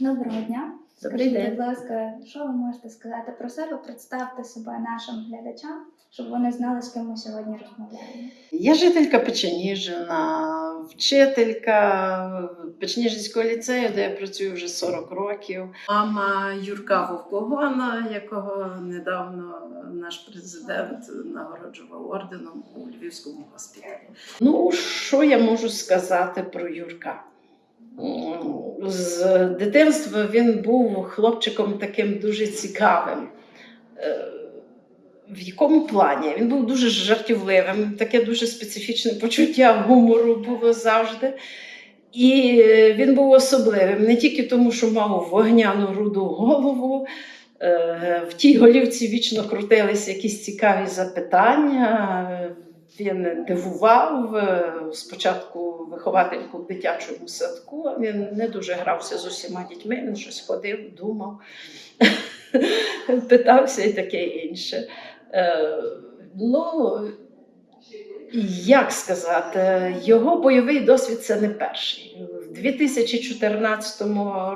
Доброго дня. Добрий Скажіть, день. будь ласка, що ви можете сказати про себе? Представте себе нашим глядачам, щоб вони знали, з ким ми сьогодні розмовляємо. Я жителька Печеніжина, вчителька Печеніжинського ліцею, де я працюю вже 40 років. Мама Юрка Вовкогона, якого недавно наш президент нагороджував орденом у Львівському госпіталі. Ну, що я можу сказати про Юрка? З дитинства він був хлопчиком таким дуже цікавим. В якому плані? Він був дуже жартівливим, таке дуже специфічне почуття гумору було завжди. І е, він був особливим не тільки тому, що мав вогняну руду голову. е, В тій голівці вічно крутилися якісь цікаві запитання. Він дивував е, спочатку виховательку в дитячому садку. Він не дуже грався з усіма дітьми, він щось ходив, думав, питався і таке інше. Е, Ну, як сказати, його бойовий досвід це не перший. У 2014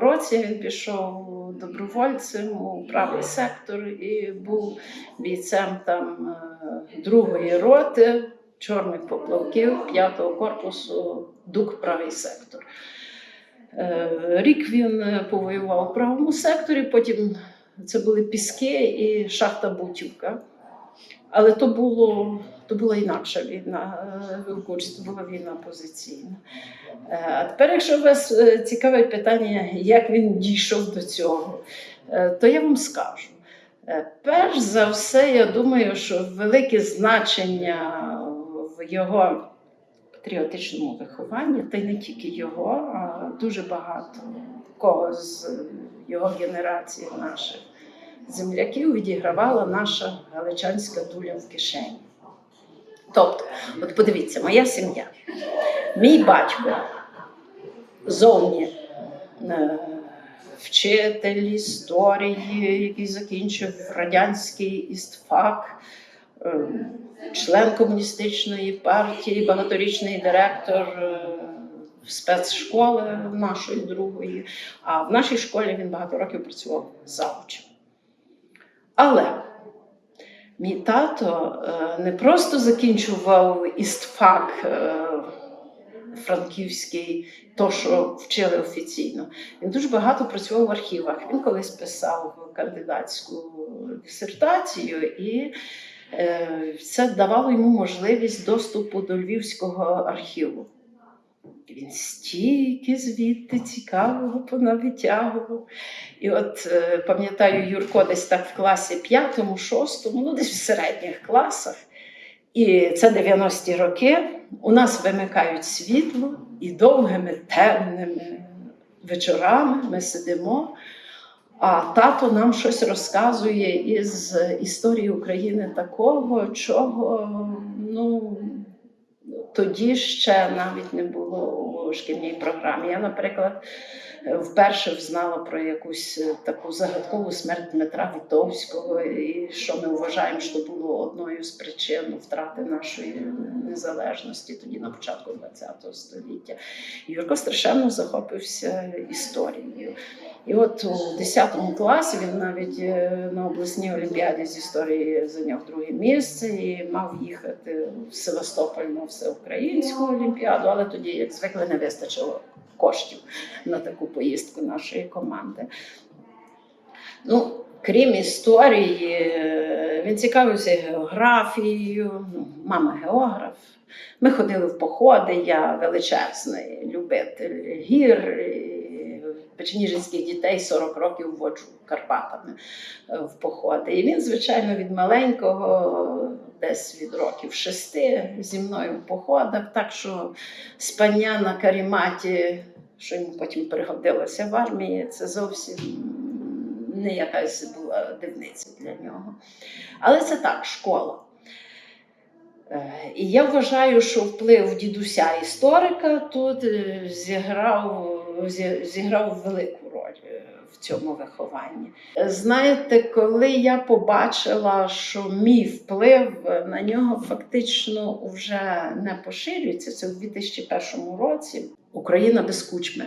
році він пішов добровольцем у правий сектор і був бійцем там е, другої роти чорних поплавків 5-го корпусу ДУК правий сектор. Е, Рік він повоював у правому секторі, потім це були піски і шахта Бутівка. Але то було то була інакша війна. е, в Курсі, то була війна позиційна. Е, А тепер, якщо вас е, цікавить питання, як він дійшов до цього, е, то я вам скажу. Е, Перш за все, я думаю, що велике значення в його патріотичному вихованні, та й не тільки його, а дуже багато кого з його генерації наших земляків відігравала наша галичанська дуля в кишені. Тобто, от подивіться, моя сім'я, мій батько зовні е, вчитель історії, який закінчив радянський істфак, е, член комуністичної партії, багаторічний директор е, спецшколи нашої другої. А в нашій школі він багато років працював завучем. Але мій тато е, не просто закінчував істфак е, франківський, то, що вчили офіційно. Він дуже багато працював в архівах. Він колись писав кандидатську дисертацію, і е, це давало йому можливість доступу до Львівського архіву. Він стільки звідти цікавого понавитягував. І от е, пам'ятаю, Юрко десь так в класі п'ятому, шостому, ну десь в середніх класах. І це 90-ті роки. У нас вимикають світло, і довгими темними вечорами ми сидимо. А тато нам щось розказує із історії України такого, чого ну, тоді ще навіть не було у шкільній програмі. Я, наприклад, вперше взнала про якусь е, таку загадкову смерть Дмитра Вітовського, і що ми вважаємо, що було одною з причин втрати нашої незалежності тоді на початку ХХ століття. Юрко страшенно захопився історією. І от у 10 класі він навіть е, на обласній олімпіаді з історії зайняв друге місце і мав їхати в Севастополь на всеукраїнську олімпіаду, але тоді, як звикли, не вистачило коштів на таку поїздку нашої команди. Ну, крім історії, він цікавився географією, ну, мама географ. Ми ходили в походи, я величезний любитель гір. Печеніжинських дітей 40 років воджу Карпатами е, в походи. І він, звичайно, від маленького, десь від років шести, зі мною в походах. Так що спання на каріматі, що йому потім пригодилося в армії, це зовсім не якась була дивниця для нього. Але це так, школа. Е, І я вважаю, що вплив дідуся історика тут е, зіграв, зі- зіграв велику роль е, в цьому вихованні. Знаєте, коли я побачила, що мій вплив на нього фактично вже не поширюється, це в 2001 році Україна без кучми.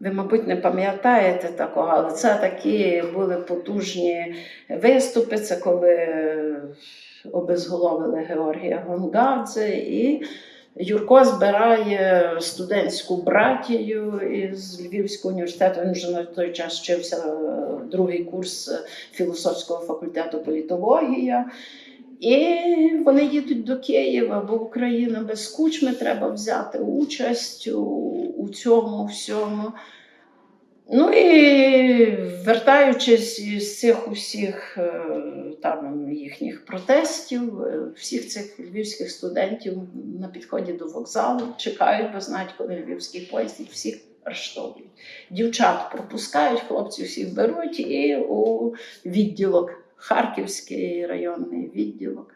Ви, мабуть, не пам'ятаєте такого, але це такі були потужні виступи. Це коли обезголовили Георгія Гонгадзе, і Юрко збирає студентську братію із Львівського університету. Він вже на той час вчився е, другий курс е, філософського факультету політологія. І вони їдуть до Києва, бо Україна без кучми треба взяти участь у, у цьому всьому. Ну і вертаючись із цих усіх е, там їхніх протестів, е, всіх цих львівських студентів на підході до вокзалу чекають, бо знають, коли львівський поїзд їх всіх арештовують. Дівчат пропускають, хлопців всіх беруть і у відділок, Харківський районний відділок.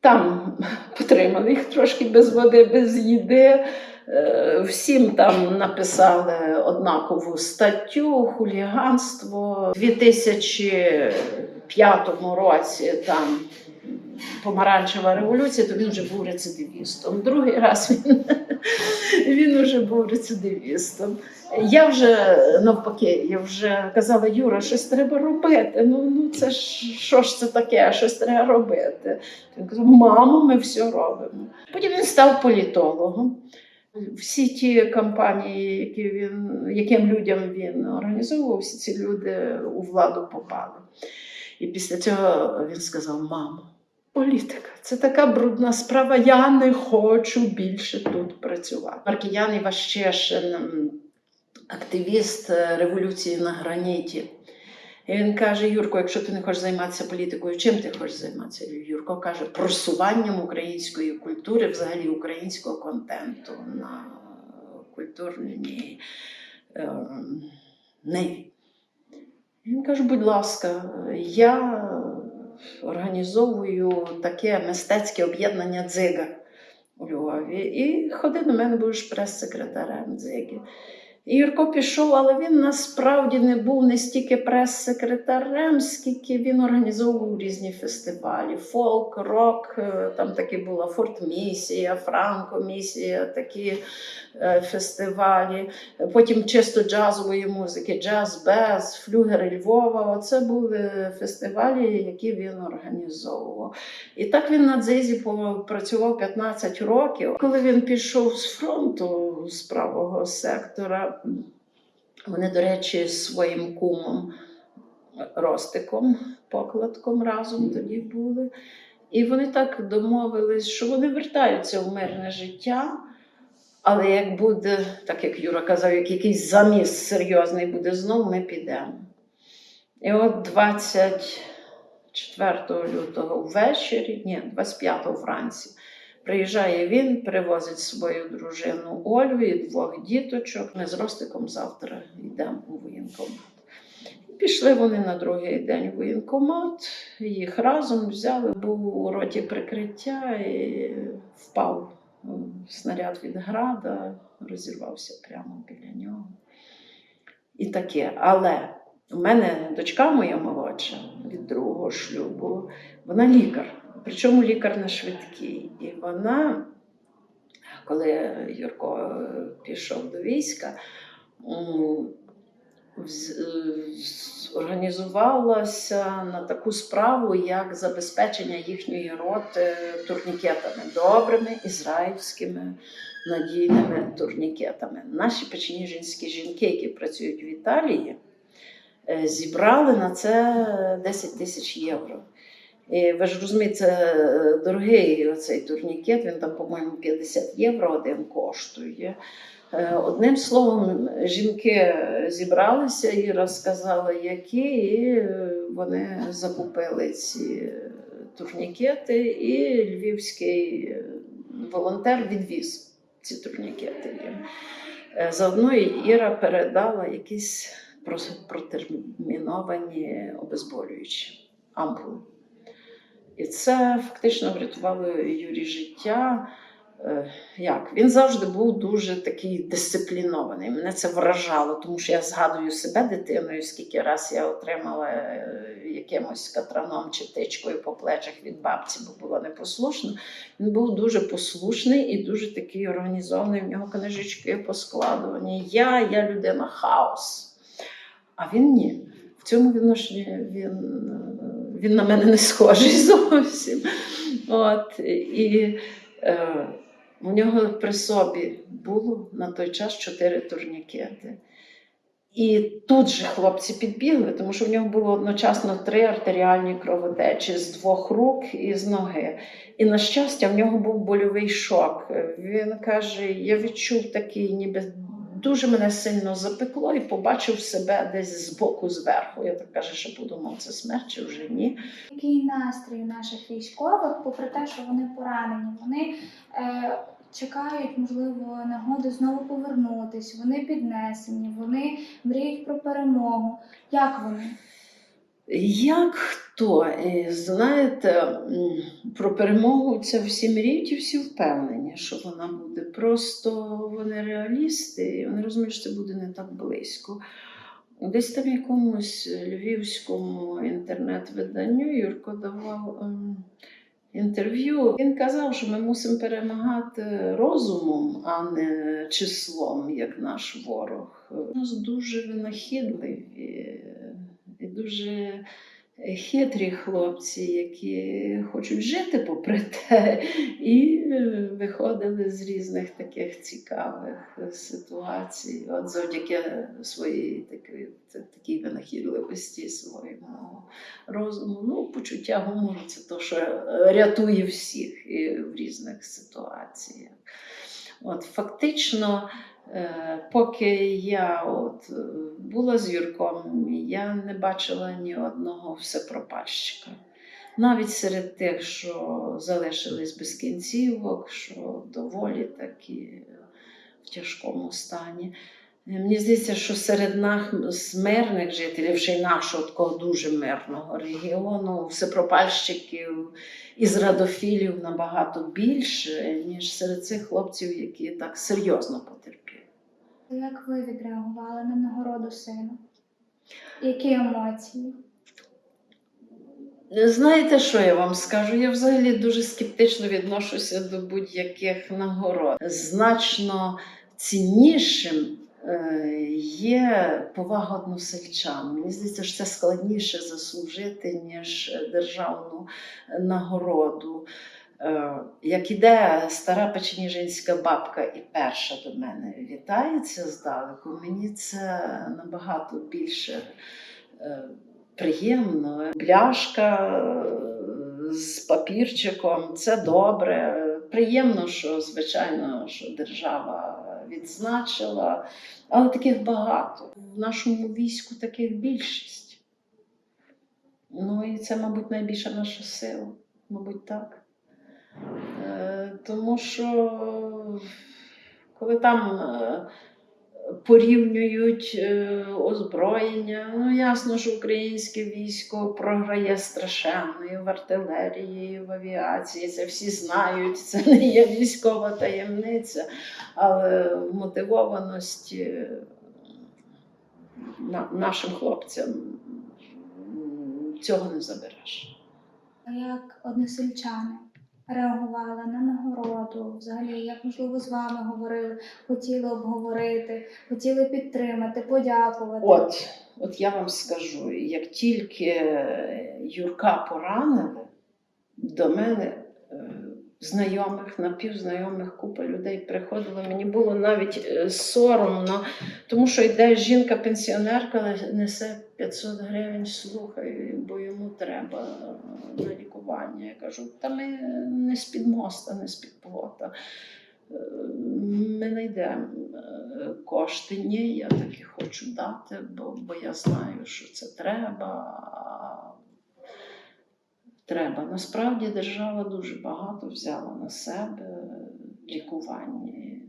Там потримали їх трошки без води, без їди. Е, Всім там написали однакову статтю, хуліганство. У 2005 році там помаранчева революція, то він вже був рецидивістом. Другий раз він, він вже був рецидивістом. Я вже навпаки, я вже казала, Юра, щось треба робити. Ну, ну це ж що ж це таке, щось треба робити. Він казав, мамо, ми все робимо. Потім він став політологом. Всі ті кампанії, які він, яким людям він організовував, всі ці люди у владу попали. І після цього він сказав: мамо, політика це така брудна справа, я не хочу більше тут працювати. Маркіян Іващешин, активіст е, революції на граніті. І він каже: Юрко, якщо ти не хочеш займатися політикою, чим ти хочеш займатися? Юрко каже, просуванням української культури, взагалі українського контенту на культурній е, ниві. Він каже, будь ласка, я організовую таке мистецьке об'єднання дзига у Львові. І ходи до мене, будеш прес-секретарем дзиги. Юрко пішов, але він насправді не був не стільки прес-секретарем, скільки він організовував різні фестивалі. Фолк, рок, е, там такі була Форт-місія, Франко-місія, такі е, фестивалі. Потім чисто джазової музики, джаз, без, флюгери Львова. Оце були фестивалі, які він організовував. І так він на дзизі працював 15 років. Коли він пішов з фронту з правого сектора, вони, до речі, з своїм кумом Ростиком, покладком разом тоді були. І вони так домовились, що вони вертаються в мирне життя. Але як буде, так як Юра казав, як якийсь заміс серйозний буде знов, ми підемо. І от 24 лютого ввечері, ні, 25 вранці, приїжджає він, привозить свою дружину Ольву і двох діточок. Ми з Ростиком завтра йдемо у воєнкомат. Пішли вони на другий день в воєнкомат, їх разом взяли, був у роті прикриття і впав снаряд від града, розірвався прямо біля нього. І таке. Але у мене дочка моя молодша від другого шлюбу, вона лікар. Причому лікар на швидкій. І вона, коли Юрко е, пішов до війська, е, організувалася на таку справу, як забезпечення їхньої роти турнікетами, добрими ізраїльськими надійними турнікетами. Наші печеніжинські жінки, які працюють в Італії, е, зібрали на це 10 тисяч євро. І ви ж розумієте, е, дорогий оцей турнікет, він там, по-моєму, 50 євро один коштує. Е, Одним словом, жінки зібралися і розказали, які, і вони закупили ці турнікети, і львівський е, волонтер відвіз ці турнікети їм. Заодно Іра передала якісь протерміновані обезболюючі ампули. І це фактично врятувало Юрі життя. Е, Як? Він завжди був дуже такий дисциплінований. Мене це вражало, тому що я згадую себе дитиною, скільки раз я отримала е, якимось катраном чи тичкою по плечах від бабці, бо була непослушна. Він був дуже послушний і дуже такий організований. В нього книжечки поскладувані. Я, я людина хаос. А він ні. В цьому відношенні він, е, він на мене не схожий зовсім. От, і е, у нього при собі було на той час чотири турнікети. І тут же хлопці підбігли, тому що в нього було одночасно три артеріальні кровотечі з двох рук і з ноги. І, на щастя, в нього був больовий шок. Він каже: я відчув такий, ніби дуже мене сильно запекло і побачив себе десь збоку зверху. Я так каже, що подумав, це смерть чи вже ні. Який настрій у наших військових, попри те, що вони поранені, вони е, чекають, можливо, нагоди знову повернутись, вони піднесені, вони мріють про перемогу. Як вони? Як хто? Е, Знаєте, про перемогу це всі мріють і всі впевнені, що вона буде. Просто вони реалісти, і вони розуміють, що це буде не так близько. Десь там якомусь львівському інтернет-виданню Юрко давав ем, інтерв'ю. Він казав, що ми мусимо перемагати розумом, а не числом, як наш ворог. У нас дуже винахідливі дуже хитрі хлопці, які хочуть жити попри те, і е, виходили з різних таких цікавих ситуацій. От завдяки своїй такій, такій винахідливості, своєму розуму. Ну, почуття гумору це те, що е, рятує всіх і в різних ситуаціях. От, фактично, Е, Поки я от е, була з Юрком, я не бачила ні одного всепропальщика. Навіть серед тих, що залишились без кінцівок, що доволі такі в тяжкому стані. Е, Мені здається, що серед нас мирних жителів, ще й нашого такого дуже мирного регіону, всепропальщиків і зрадофілів набагато більше, ніж серед цих хлопців, які так серйозно потерпіли. Як ви відреагували на нагороду сина? Які емоції? Знаєте, що я вам скажу? Я взагалі дуже скептично відношуся до будь-яких нагород. Значно ціннішим е, є повага односельчан. Мені здається, що це складніше заслужити, ніж державну нагороду. Е, Як іде стара печеніжинська бабка і перша до мене вітається здалеку, мені це набагато більше е, приємно. Бляшка е, з папірчиком це добре. Приємно, що звичайно, що держава відзначила, але таких багато. В нашому війську таких більшість. Ну і це, мабуть, найбільша наша сила, мабуть, так. Е, Тому що коли там е, порівнюють е, озброєння, ну ясно, що українське військо програє страшенно і в артилерії, в авіації. Це всі знають, це не є військова таємниця, але в мотивованості нашим хлопцям цього не забереш. Як односельчани реагували на нагороду? Взагалі, як можливо з вами говорили, хотіли обговорити, хотіли підтримати, подякувати? От, от я вам скажу, як тільки Юрка поранили, до мене знайомих, напівзнайомих купа людей приходило. Мені було навіть е, соромно, тому що йде жінка-пенсіонерка, несе 500 гривень, слухай, бо йому треба е, на лікування. Я кажу, та ми не з-під моста, не з-під плота. Е, Ми знайдемо е, кошти. Ні, я таки хочу дати, бо, бо я знаю, що це треба. Треба. Насправді держава дуже багато взяла на себе лікування.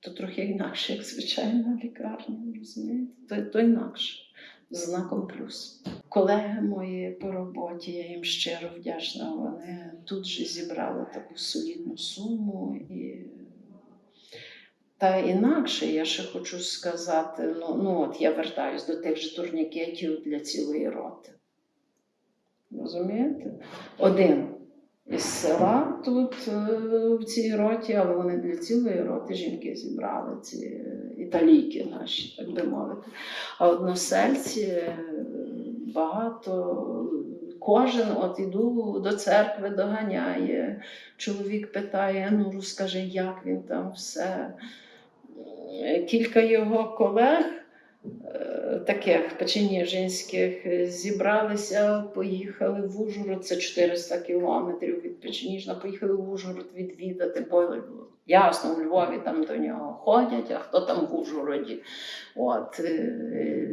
То трохи інакше, як звичайна лікарня, розумієте? То, то інакше, з знаком плюс. колеги мої по роботі, я їм щиро вдячна. Вони тут же зібрали таку солідну суму. І... Та інакше я ще хочу сказати: ну, ну от я вертаюсь до тих же турнікетів для цілої роти. Розумієте? Один із села тут е, в цій роті, але вони для цілої роти жінки зібрали ці італійки наші, так би мовити. А односельці е, багато. Кожен от іду до церкви, доганяє. Чоловік питає: ну розкажи, як він там все. Кілька його колег, таких печеніжинських, е, зібралися, поїхали в Ужгород, це 400 кілометрів від Печеніжна, поїхали в Ужгород відвідати, бо ясно, у Львові там до нього ходять, а хто там в Ужгороді. От, е,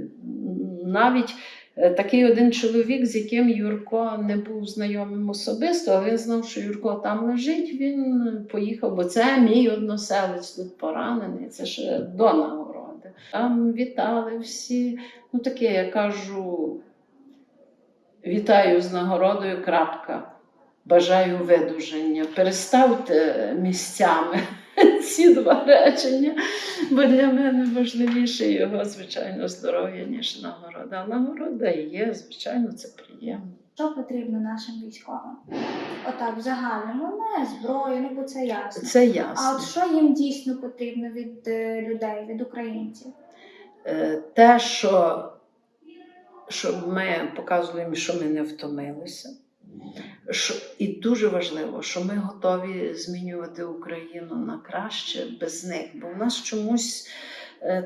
навіть е, такий один чоловік, з яким Юрко не був знайомим особисто, а він знав, що Юрко там лежить, він поїхав, бо це мій односелець тут поранений, це ще до. Там вітали всі. Ну таке, я кажу, вітаю з нагородою, крапка. Бажаю видуження. Переставте місцями ці два речення, бо для мене важливіше його, звичайно, здоров'я, ніж нагорода. Нагорода є, звичайно, це приємно. Що потрібно нашим військовим? Отак, в загальному, не зброю, ну бо це ясно. Це А от що їм дійсно потрібно від е, людей, від українців? Е, Те, що, що ми показуємо, що ми не втомилися. Що, і дуже важливо, що ми готові змінювати Україну на краще без них. Бо в нас чомусь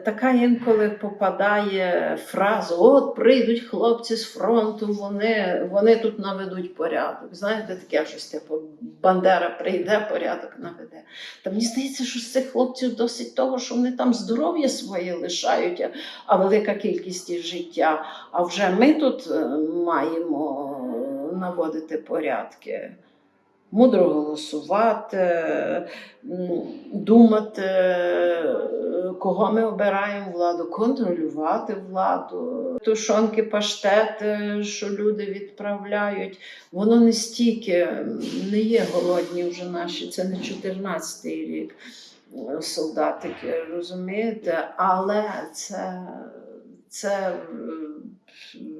така інколи попадає фраза: от прийдуть хлопці з фронту, вони, вони тут наведуть порядок. Знаєте, таке щось типу Бандера прийде, порядок наведе. Та мені здається, що з цих хлопців досить того, що вони там здоров'я своє лишають, а- а велика кількість і життя. А вже ми тут е, маємо наводити порядки. Мудро голосувати, думати, е, кого ми обираємо владу, контролювати владу. Тушонки, паштети, що люди відправляють, воно не стільки не є голодні вже наші, це не 14-й рік е, солдатики, розумієте? Але це, це е,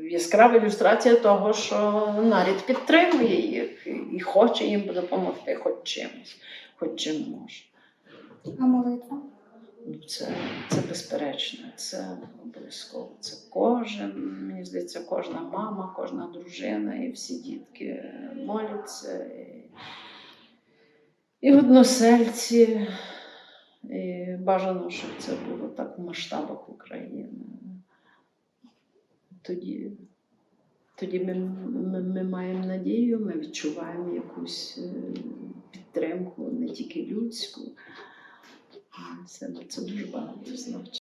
яскрава ілюстрація того, що нарід підтримує їх і хоче їм допомогти хоч чимось, хоч чим може. А молитва? Ну, Це, це безперечно, це обов'язково. Це кожен, мені здається, кожна мама, кожна дружина і всі дітки моляться. І, і односельці. І бажано, щоб це було так в масштабах України. Тоді, тоді ми, ми, ми маємо надію, ми відчуваємо якусь е, підтримку, не тільки людську. Це, це дуже багато значить.